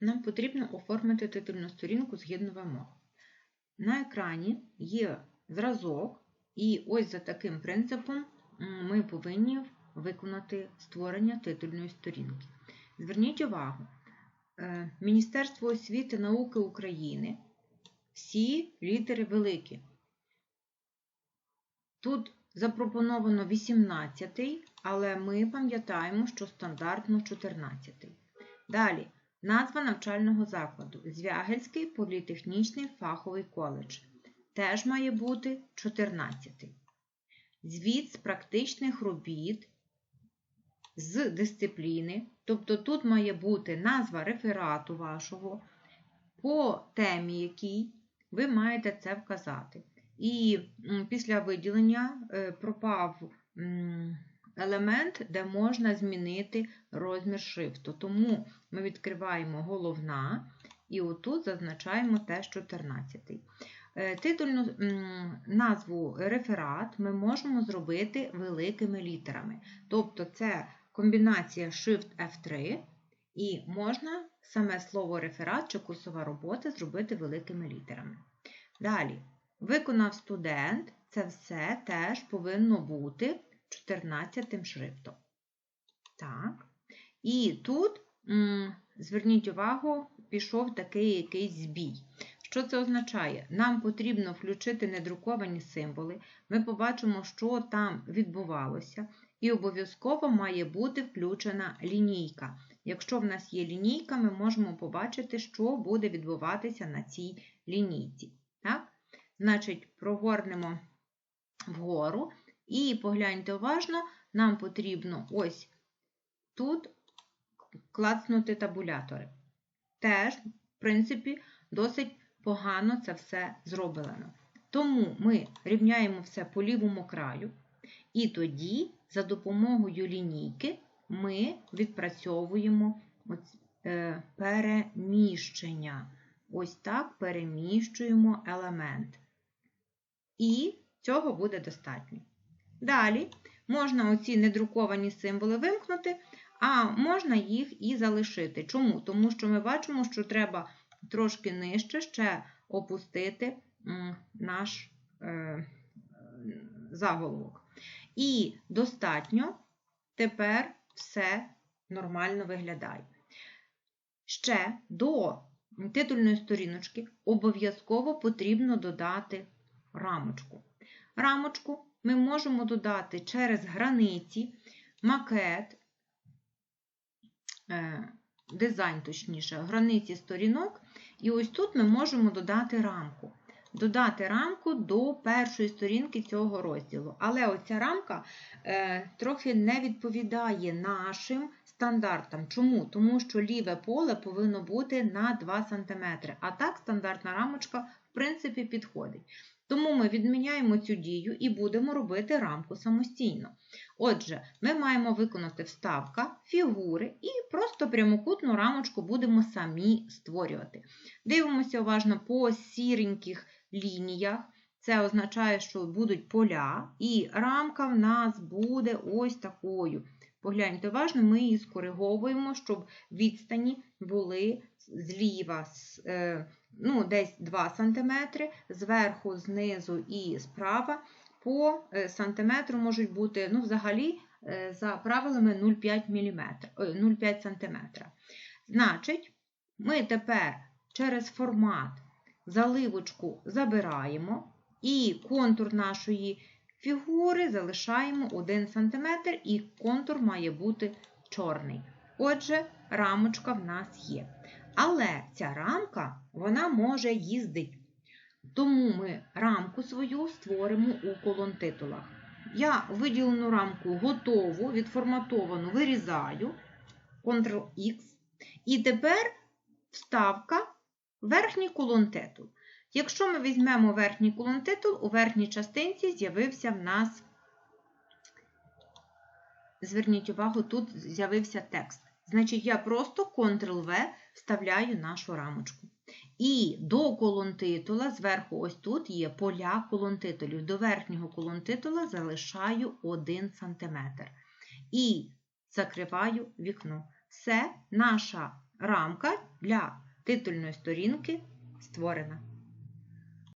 нам потрібно оформити титульну сторінку згідно вимог. На екрані є зразок, і ось за таким принципом ми повинні виконати створення титульної сторінки. Зверніть увагу, е, Міністерство освіти і науки України всі літери великі. Тут запропоновано 18, але ми пам'ятаємо, що стандартно 14. Далі. Назва навчального закладу Звягельський політехнічний фаховий коледж. Теж має бути 14. Звіт з практичних робіт з дисципліни. Тобто тут має бути назва реферату вашого, по темі якій ви маєте це вказати. І після виділення е, пропав елемент, де можна змінити розмір шрифту. Тому ми відкриваємо головна і отут зазначаємо теж 14. Е, Титульну назву реферат ми можемо зробити великими літерами. Тобто це комбінація Shift F3, і можна саме слово реферат чи курсова робота зробити великими літерами. Далі, виконав студент, це все теж повинно бути 14 шрифтом. Так. І тут, зверніть увагу, пішов такий якийсь збій. Що це означає? Нам потрібно включити недруковані символи. Ми побачимо, що там відбувалося, і обов'язково має бути включена лінійка. Якщо в нас є лінійка, ми можемо побачити, що буде відбуватися на цій лінійці. Так? Значить, прогорнемо вгору і погляньте уважно, нам потрібно ось тут клацнути табулятори. Теж, в принципі, досить погано це все зроблено. Тому ми рівняємо все по лівому краю, і тоді за допомогою лінійки ми відпрацьовуємо е, переміщення. Ось так переміщуємо елемент. І цього буде достатньо. Далі можна оці недруковані символи вимкнути, а можна їх і залишити. Чому? Тому що ми бачимо, що треба трошки нижче ще опустити наш е, заголовок. І достатньо тепер все нормально виглядає. Ще до титульної сторіночки обов'язково потрібно додати рамочку. Рамочку ми можемо додати через границі, макет, е, дизайн, точніше, границі сторінок. І ось тут ми можемо додати рамку. Додати рамку до першої сторінки цього розділу. Але оця рамка е, трохи не відповідає нашим стандартам. Чому? Тому що ліве поле повинно бути на 2 см, а так стандартна рамочка, в принципі, підходить. Тому ми відміняємо цю дію і будемо робити рамку самостійно. Отже, ми маємо виконати вставка, фігури і просто прямокутну рамочку будемо самі створювати. Дивимося уважно по сіреньких лініях. Це означає, що будуть поля, і рамка в нас буде ось такою. Погляньте уважно, ми її скориговуємо, щоб відстані були зліва з, е, ну, десь 2 см, зверху, знизу і справа по е, сантиметру можуть бути, ну, взагалі, е, за правилами 0,5 мм, 0,5 см. Значить, ми тепер через формат заливочку забираємо і контур нашої фігури залишаємо 1 см, і контур має бути чорний. Отже, рамочка в нас є. Але ця рамка вона може їздити. Тому ми рамку свою створимо у колонтитулах. Я виділену рамку готову, відформатовану вирізаю, Ctrl-X. І тепер вставка верхній колонтитул. Якщо ми візьмемо верхній колонтитул, у верхній частинці з'явився в нас, зверніть увагу, тут з'явився текст. Значить, я просто Ctrl-V вставляю нашу рамочку. І до колонтитула, зверху, ось тут є поля колонтитулів. До верхнього колонтитула залишаю 1 см. І закриваю вікно. Все, наша рамка для титульної сторінки створена.